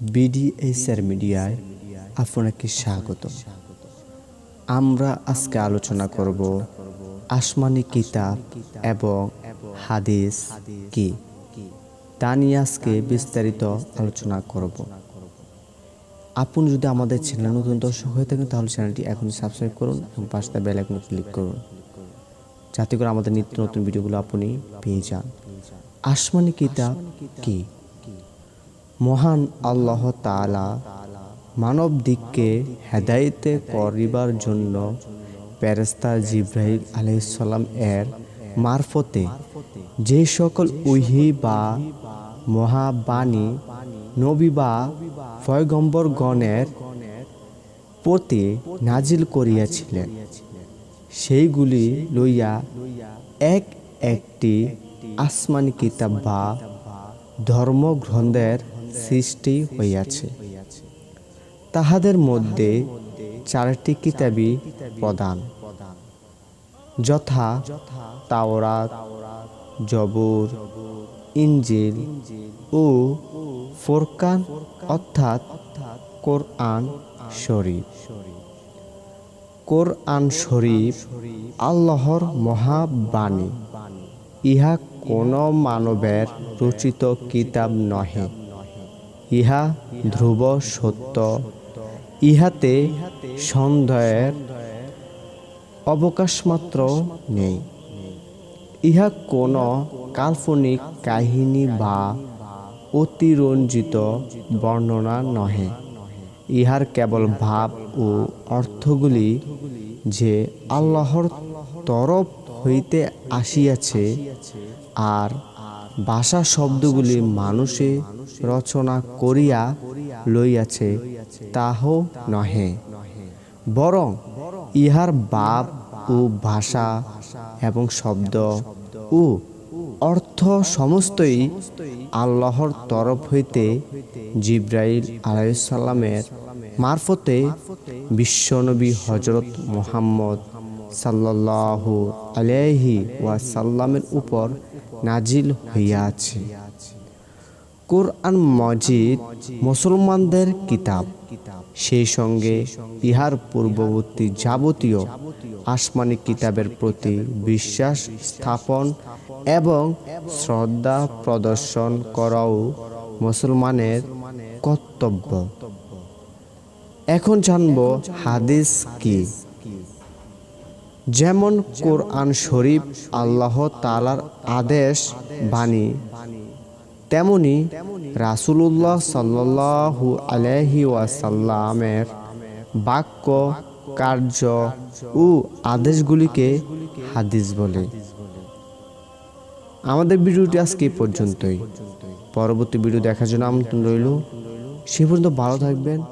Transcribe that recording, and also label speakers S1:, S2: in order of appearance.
S1: বিডিএসআর মিডিয়ায় আপনাকে স্বাগত। আমরা আজকে আলোচনা করব আসমানি কিতাব এবং হাদিস কি। তা নিয়ে আজকে বিস্তারিত আলোচনা করব। আপনি যদি আমাদের চ্যানেল নতুন দর্শক হয়ে থাকেন, তাহলে চ্যানেলটি এখন সাবস্ক্রাইব করুন এবং পাশে বেল আইকনে ক্লিক করুন। যাতে করে আমাদের নিত্য নতুন ভিডিওগুলো আপনি পেয়ে যান। আসমানি কিতাব কি? মহান আল্লাহ তাআলা মানব দিককে হেদায়েতে করিবার জন্য প্যারেস্তা জিব্রাইল আলাইসাল্লাম এর মারফতে যে সকল উহি বা মহাবাণী নবী বা পয়গম্বরগণের প্রতি নাজিল করিয়াছিলেন, সেইগুলি লইয়া এক একটি আসমানি কিতাব বা ধর্মগ্রন্থের সৃষ্টি হইয়াছে। তাহাদের মধ্যে চারটি কিতাবই প্রধান। যথা তাওরাত জবর ইঞ্জিল ও ফোরকান অর্থাৎ কোরআন শরীফ। কোরআন শরীফ আল্লাহর মহাবাণী। ইহা কোন মানবের রচিত কিতাব নহে। ইহা ধ্রুব সত্য। ইহাতে সন্দেহের অবকাশমাত্র নেই। ইহা কোন কাল্পনিক কাহিনী বা অতিরঞ্জিত বর্ণনা নহে। ইহার কেবল ভাব ও অর্থগুলি যে আল্লাহর তরফ হইতে আসিয়াছে আর ভাষা শব্দগুলি মানুষে রচনা করিয়া লইয়াছে, তাহ নহে। বরং ইহার বাপ ও ভাষা এবং শব্দ ও অর্থ সমস্তই আল্লাহর তরফ হইতে জিব্রাইল আলাইসাল্লামের মারফতে বিশ্বনবী হজরত মোহাম্মদ সাল্লাল্লাহু আলাইহি ওয়াসাল্লামের উপর নাজিল হইয়াছে। কোরআন মজিদ মুসলমানদের কিতাব। সেই সঙ্গে ইহার পূর্ববর্তী যাবতীয় আসমানি কিতাবের প্রতি বিশ্বাস স্থাপন এবং শ্রদ্ধা প্রদর্শন করাও মুসলমানের কর্তব্য। এখন জানব হাদিস কি? যেমন কোরআন শরীফ, আল্লাহ তালার আদেশ, বাণী। তেমনি রাসুলুল্লাহ সাল্লাহু আলহি ওয়াসাল্লামের বাক্য, কার্য ও আদেশগুলিকে হাদিস বলে। আমাদের ভিডিওটি আজকে পর্যন্তই। পরবর্তী ভিডিও দেখার জন্য আমন্ত্রণ রইল। সে পর্যন্ত ভালো থাকবেন।